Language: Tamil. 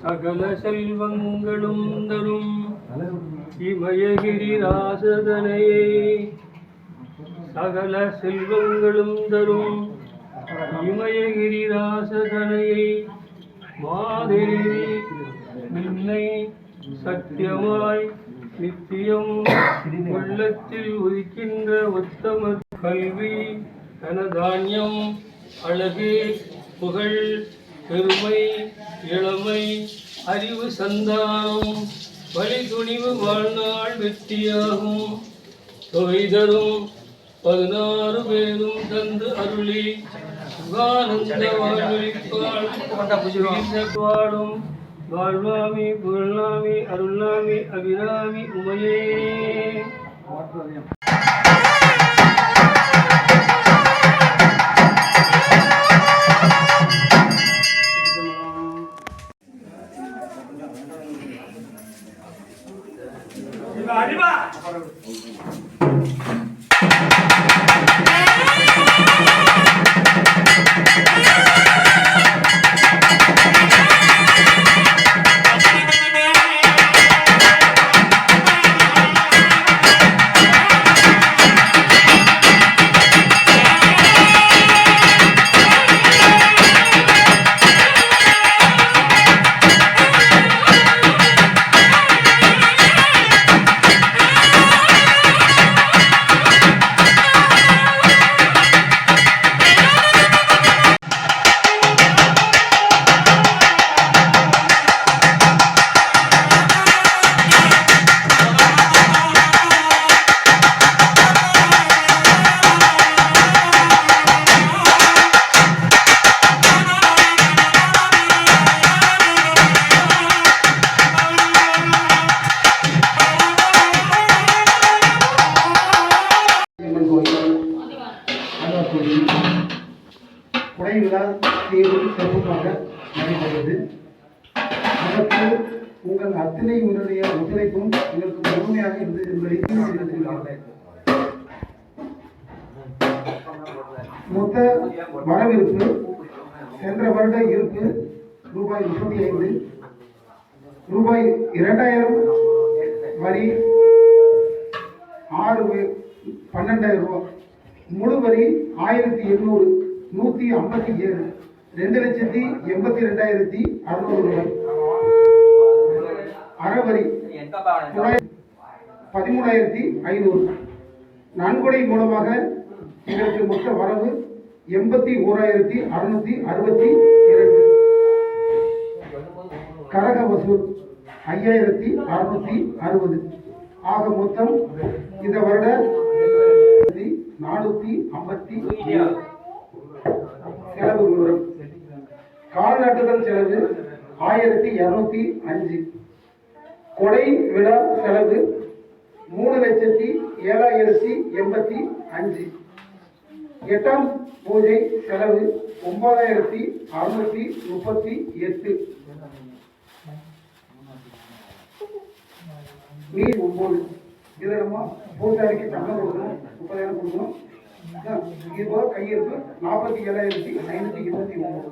சகல செல்வங்களும் தரும் இமயகிரி ராசதனையே சகல செல்வங்களும் தரும் இமயகிரிதாசதனையை மாதேவி நின்னை சத்தியமாய் நித்தியம் உள்ளத்தில் உதிக்கின்ற உத்தம கல்வி தனதானியம் அழகு புகழ் பெருமை இளமை அறிவு சந்தானம் வழி துணிவு வாழ்நாள் வெற்றியாகும். தொகை தரும் பதினாறு பேரும் தந்து அருளி. வாழும் வாழ்வாமி புகழ்நாமி அருள்நாமி அபிராமி உமையே. அறிவா சீரும் சிறப்புமாக நடைபெறுகிறது? அதற்கு உங்கள் அத்தனை உடனடிய ஒத்துழைப்பும் எங்களுக்கு முழுமையாக இருந்து என்பதை தெரிவித்துக் மொத்த வரவிருப்பு சென்ற வருட இருப்பு ரூபாய் முப்பத்தி ஐந்து ரூபாய் இரண்டாயிரம் வரி ஆறு பன்னெண்டாயிரம் ரூபாய். முழு வரி ஆயிரத்தி எண்ணூறு. நூத்தி ஐம்பத்தி ஏழு ரெண்டு லட்சத்தி எண்பத்தி ரெண்டாயிரத்தி அறுநூறு ரூபாய். அறவரி தொள்ளாயிரத்தி பதிமூணாயிரத்தி ஐநூறு. நன்கொடை மூலமாக எங்களுக்கு மொத்த வரவு எண்பத்தி ஓராயிரத்தி அறுநூத்தி அறுபத்தி இரண்டு. கரக வசூல் ஐயாயிரத்தி அறுநூத்தி அறுபது. ஆக மொத்தம் இந்த வருட நானூத்தி ஐம்பத்தி செலவு விவரம் கால்நட்டுதல் செலவு ஆயிரத்தி இரநூத்தி அஞ்சு. கொடை விழா செலவு மூணு லட்சத்தி ஏழாயிரத்தி எண்பத்தி அஞ்சு. எட்டாம் பூஜை செலவு ஒன்பதாயிரத்தி அறுநூத்தி முப்பத்தி எட்டு. மீ ஒன்பது இதுல நம்ம பூஜாரிக்கு சம்பளம் கொடுக்கணும் முப்பதாயிரம் கொடுக்கணும். இதுபோல் கையிருப்பு நாற்பத்தி ஏழாயிரத்தி ஐநூத்தி இருபத்தி ஒன்பது